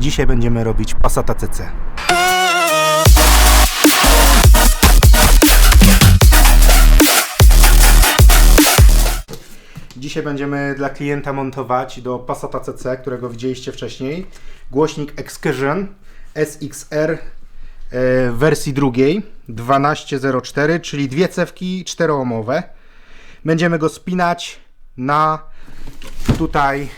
Dzisiaj będziemy robić Passata CC. Dzisiaj będziemy dla klienta montować do Passata CC, którego widzieliście wcześniej, głośnik Excursion SXR e, w wersji drugiej 1204, czyli dwie cewki czteroomowe. Będziemy go spinać na tutaj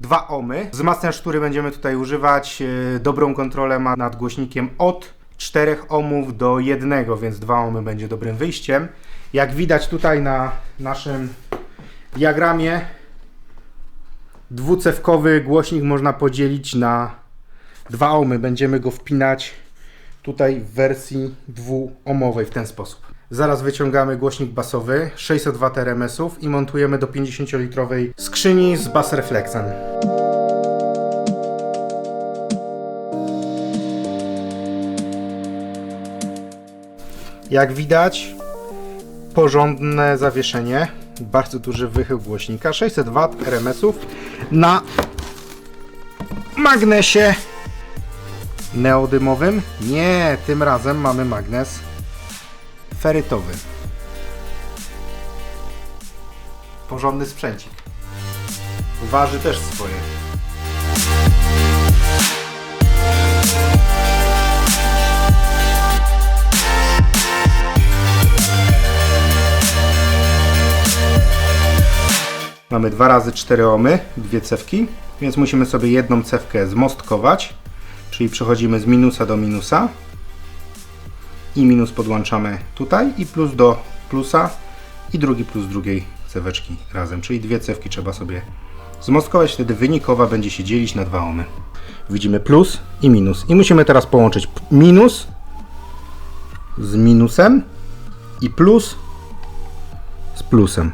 dwa ohmy. Wzmacniacz, który będziemy tutaj używać, e, dobrą kontrolę ma nad głośnikiem od 4 ohmów do 1, więc 2 ohmy będzie dobrym wyjściem. Jak widać tutaj na naszym diagramie, dwucewkowy głośnik można podzielić na dwa ohmy. Będziemy go wpinać tutaj w wersji dwuomowej w ten sposób. Zaraz wyciągamy głośnik basowy 600 W RMS-ów i montujemy do 50-litrowej skrzyni z bas reflexem. Jak widać, porządne zawieszenie, bardzo duży wychył głośnika, 600 W RMS-ów na magnesie neodymowym. Nie, tym razem mamy magnes ferytowy. Porządny sprzęcik. Waży też swoje. Mamy 2 razy 4 omy, dwie cewki, więc musimy sobie jedną cewkę zmostkować, czyli przechodzimy z minusa do minusa i minus podłączamy tutaj i plus do plusa i drugi plus drugiej ceweczki razem, czyli dwie cewki trzeba sobie zmostkować, wtedy wynikowa będzie się dzielić na dwa ohmy. Widzimy plus i minus i musimy teraz połączyć minus z minusem i plus z plusem.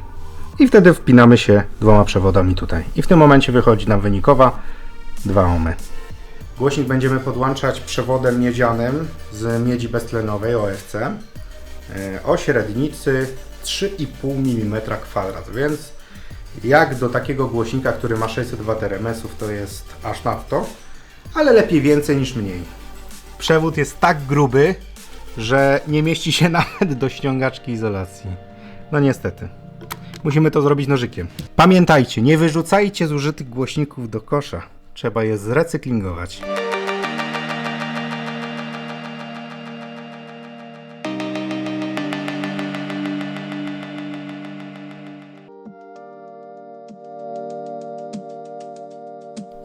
I wtedy wpinamy się dwoma przewodami tutaj. I w tym momencie wychodzi nam wynikowa 2 ohmy. Głośnik będziemy podłączać przewodem miedzianym z miedzi beztlenowej OFC e, o średnicy 3,5 mm kwadrat, więc jak do takiego głośnika, który ma 600 W RMS-ów, to jest aż nadto, ale lepiej więcej niż mniej. Przewód jest tak gruby, że nie mieści się nawet do ściągaczki izolacji. No niestety. Musimy to zrobić nożykiem. Pamiętajcie, nie wyrzucajcie zużytych głośników do kosza. Trzeba je zrecyklingować.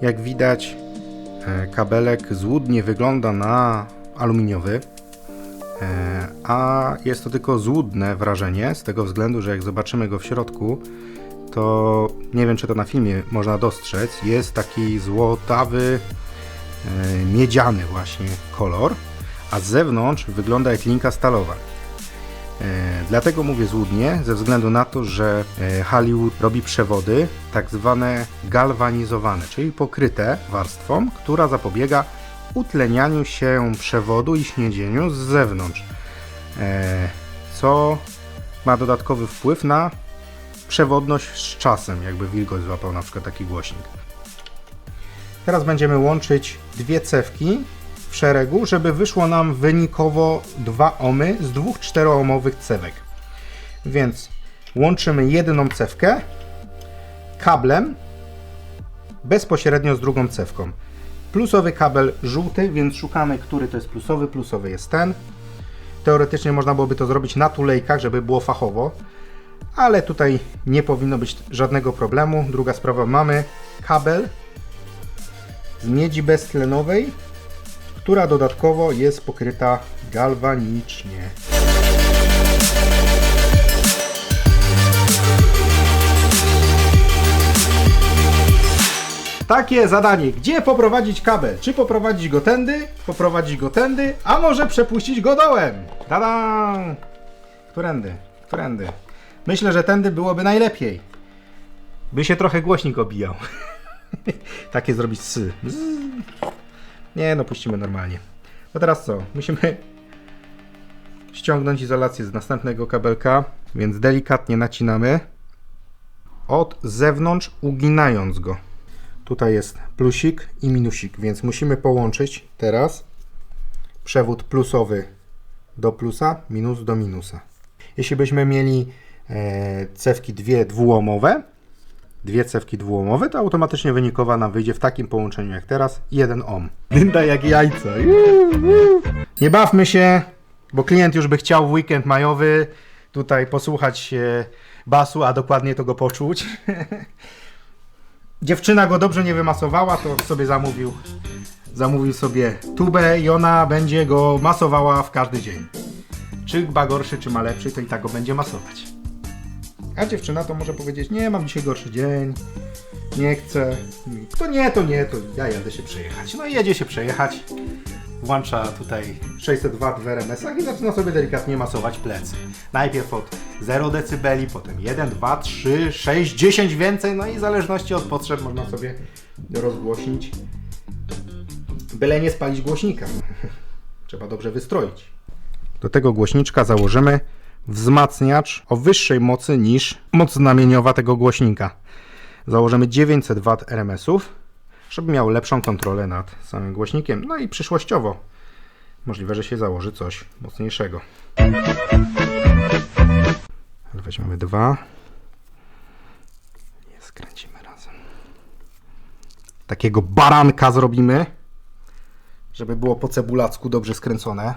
Jak widać, e, kabelek złudnie wygląda na aluminiowy. E, A jest to tylko złudne wrażenie, z tego względu, że jak zobaczymy go w środku, to nie wiem, czy to na filmie można dostrzec, jest taki złotawy, e, miedziany właśnie kolor, a z zewnątrz wygląda jak linka stalowa. E, Dlatego mówię złudnie, ze względu na to, że e, Hollywood robi przewody tak zwane galwanizowane, czyli pokryte warstwą, która zapobiega utlenianiu się przewodu i śniedzieniu z zewnątrz, co ma dodatkowy wpływ na przewodność z czasem, jakby wilgoć złapał na przykład taki głośnik. Teraz będziemy łączyć dwie cewki w szeregu, żeby wyszło nam wynikowo 2 ohmy z dwóch 4-ohmowych cewek. Więc łączymy jedną cewkę kablem bezpośrednio z drugą cewką. Plusowy kabel żółty, więc szukamy, który to jest plusowy. Plusowy jest ten. Teoretycznie można byłoby to zrobić na tulejkach, żeby było fachowo, ale tutaj nie powinno być żadnego problemu. Druga sprawa, mamy kabel z miedzi beztlenowej, która dodatkowo jest pokryta galwanicznie. Takie zadanie. Gdzie poprowadzić kabel? Czy poprowadzić go tędy, poprowadzić go tędy, a może przepuścić go dołem? Tada! Którędy? Którędy? Myślę, że tędy byłoby najlepiej. By się trochę głośnik obijał. Takie zrobić sy. Nie no, puścimy normalnie. No teraz co? Musimy ściągnąć izolację z następnego kabelka, więc delikatnie nacinamy od zewnątrz, uginając go. Tutaj jest plusik i minusik, więc musimy połączyć teraz przewód plusowy do plusa, minus do minusa. Jeśli byśmy mieli cewki dwie dwuomowe, dwie cewki dwuomowe, to automatycznie wynikowa nam wyjdzie w takim połączeniu jak teraz 1 ohm. Dynda jak jajco. Nie bawmy się, bo klient już by chciał w weekend majowy tutaj posłuchać e, basu, a dokładnie to go poczuć. Dziewczyna go dobrze nie wymasowała, to sobie zamówił zamówił sobie tubę i ona będzie go masowała w każdy dzień. Czy ma gorszy, czy ma lepszy, to i tak go będzie masować. A dziewczyna to może powiedzieć, nie, mam dzisiaj gorszy dzień, nie chcę. To nie, to nie, to ja jadę się przejechać. No i jedzie się przejechać, włącza tutaj 600 W w RMS-ach i zaczyna sobie delikatnie masować plecy. Najpierw od 0 dB, potem 1, 2, 3, 6, 10 więcej, no i w zależności od potrzeb można sobie rozgłośnić. Byle nie spalić głośnika. Trzeba dobrze wystroić. Do tego głośniczka założymy wzmacniacz o wyższej mocy niż moc znamieniowa tego głośnika. Założymy 900 W RMS-ów, żeby miał lepszą kontrolę nad samym głośnikiem. No i przyszłościowo możliwe, że się założy coś mocniejszego. Weźmiemy dwa. I skręcimy razem. Takiego baranka zrobimy żeby było po cebulacku dobrze skręcone.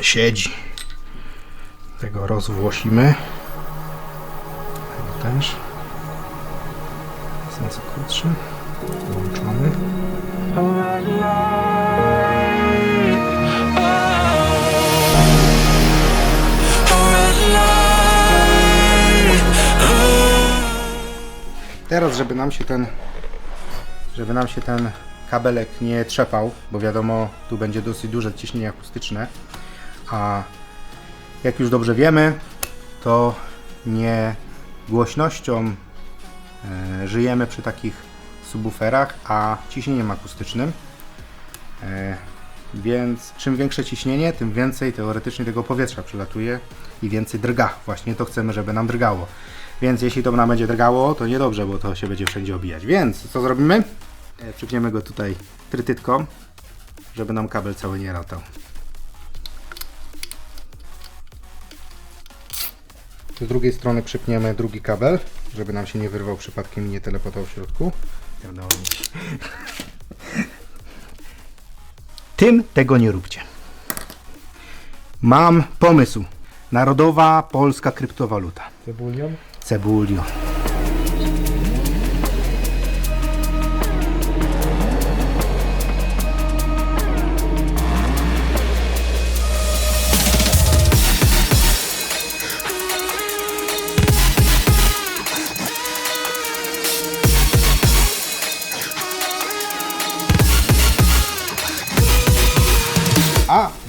Siedzi. Tego rozwłosimy. Tego też. Jest nieco krótszy. Włączony. Teraz, żeby nam się ten żeby nam się ten kabelek nie trzepał, bo wiadomo, tu będzie dosyć duże ciśnienie akustyczne, a jak już dobrze wiemy, to nie głośnością e, żyjemy przy takich subwooferach, a ciśnieniem akustycznym. E, więc czym większe ciśnienie, tym więcej teoretycznie tego powietrza przylatuje i więcej drga. Właśnie to chcemy, żeby nam drgało. Więc jeśli to nam będzie drgało, to niedobrze, bo to się będzie wszędzie obijać. Więc co zrobimy? E, Przypniemy go tutaj trytytką, żeby nam kabel cały nie latał. Z drugiej strony przypniemy drugi kabel, żeby nam się nie wyrwał przypadkiem i nie teleportał w środku. Tym tego nie róbcie. Mam pomysł. Narodowa polska kryptowaluta. Cebulion? Cebulion.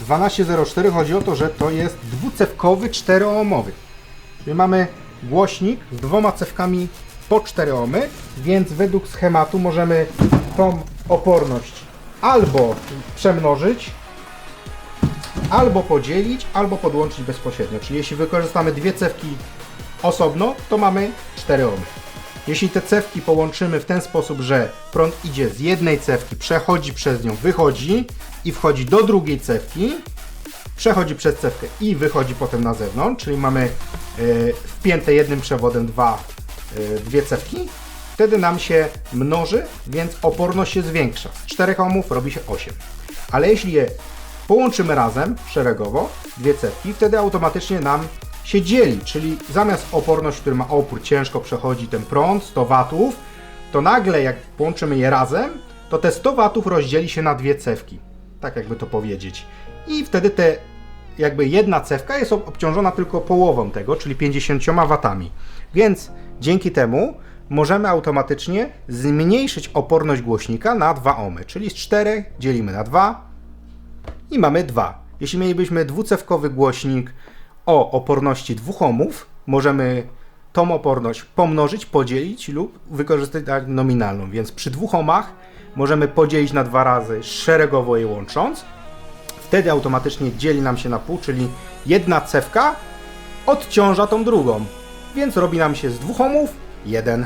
1204 chodzi o to, że to jest dwucewkowy 4-ohmowy. Czyli mamy głośnik z dwoma cewkami po 4 ohmy, więc według schematu możemy tą oporność albo przemnożyć, albo podzielić, albo podłączyć bezpośrednio. Czyli jeśli wykorzystamy dwie cewki osobno, to mamy 4 ohmy. Jeśli te cewki połączymy w ten sposób, że prąd idzie z jednej cewki, przechodzi przez nią, wychodzi i wchodzi do drugiej cewki, przechodzi przez cewkę i wychodzi potem na zewnątrz, czyli mamy e, wpięte jednym przewodem dwa, e, dwie cewki, wtedy nam się mnoży, więc oporność się zwiększa. Z 4 ohmów robi się 8. Ale jeśli je połączymy razem, szeregowo, dwie cewki, wtedy automatycznie nam się dzieli, czyli zamiast oporność, który ma opór, ciężko przechodzi ten prąd, 100 watów, to nagle jak połączymy je razem, to te 100 watów rozdzieli się na dwie cewki. Tak jakby to powiedzieć. I wtedy te jakby jedna cewka jest ob- obciążona tylko połową tego, czyli 50 watami. Więc dzięki temu możemy automatycznie zmniejszyć oporność głośnika na 2 ohmy, czyli z 4 dzielimy na 2 i mamy 2. Jeśli mielibyśmy dwucewkowy głośnik o oporności 2 ohmów, możemy tą oporność pomnożyć, podzielić lub wykorzystać nominalną. Więc przy 2 ohmach możemy podzielić na dwa razy szeregowo je łącząc. Wtedy automatycznie dzieli nam się na pół, czyli jedna cewka odciąża tą drugą. Więc robi nam się z 2 ohmów jeden.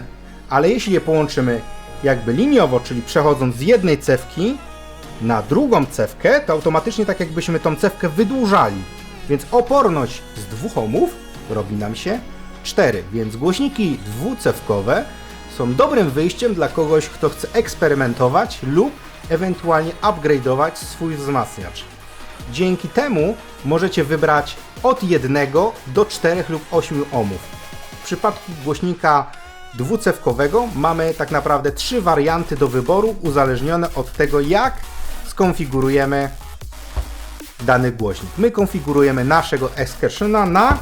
Ale jeśli je połączymy jakby liniowo, czyli przechodząc z jednej cewki na drugą cewkę, to automatycznie tak jakbyśmy tą cewkę wydłużali. Więc oporność z dwóch ohmów robi nam się 4. Więc głośniki dwucewkowe są dobrym wyjściem dla kogoś, kto chce eksperymentować lub ewentualnie upgrade'ować swój wzmacniacz. Dzięki temu możecie wybrać od 1 do 4 lub 8 ohmów. W przypadku głośnika dwucewkowego mamy tak naprawdę trzy warianty do wyboru, uzależnione od tego, jak skonfigurujemy dany głośnik. My konfigurujemy naszego Excursiona na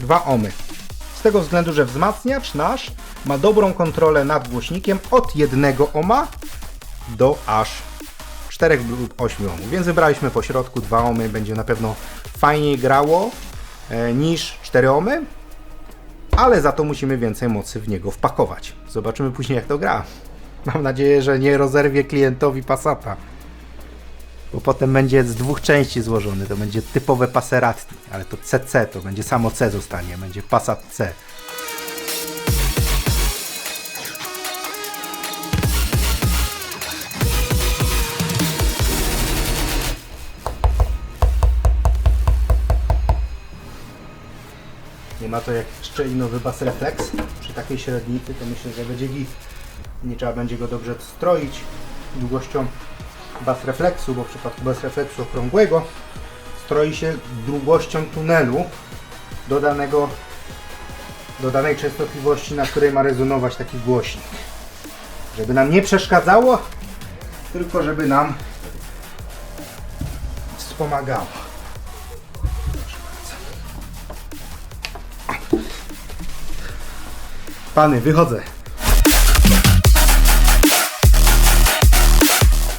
2 ohmy. Z tego względu, że wzmacniacz nasz ma dobrą kontrolę nad głośnikiem od 1 ohma do aż 4 lub 8 ohmów. Więc wybraliśmy po środku 2 ohmy, będzie na pewno fajniej grało e, niż 4 ohmy, ale za to musimy więcej mocy w niego wpakować. Zobaczymy później jak to gra. Mam nadzieję, że nie rozerwie klientowi Passata. Bo potem będzie z dwóch części złożony. To będzie typowe Passerati, ale to CC, to będzie samo C zostanie, będzie Passat C. Nie ma to jak szczelinowy bas refleks. Przy takiej średnicy to myślę, że będzie git. Nie trzeba będzie go dobrze stroić długością bas refleksu, bo w przypadku bas refleksu okrągłego stroi się długością tunelu do, danego, do danej częstotliwości, na której ma rezonować taki głośnik. Żeby nam nie przeszkadzało, tylko żeby nam wspomagało. Pany, wychodzę.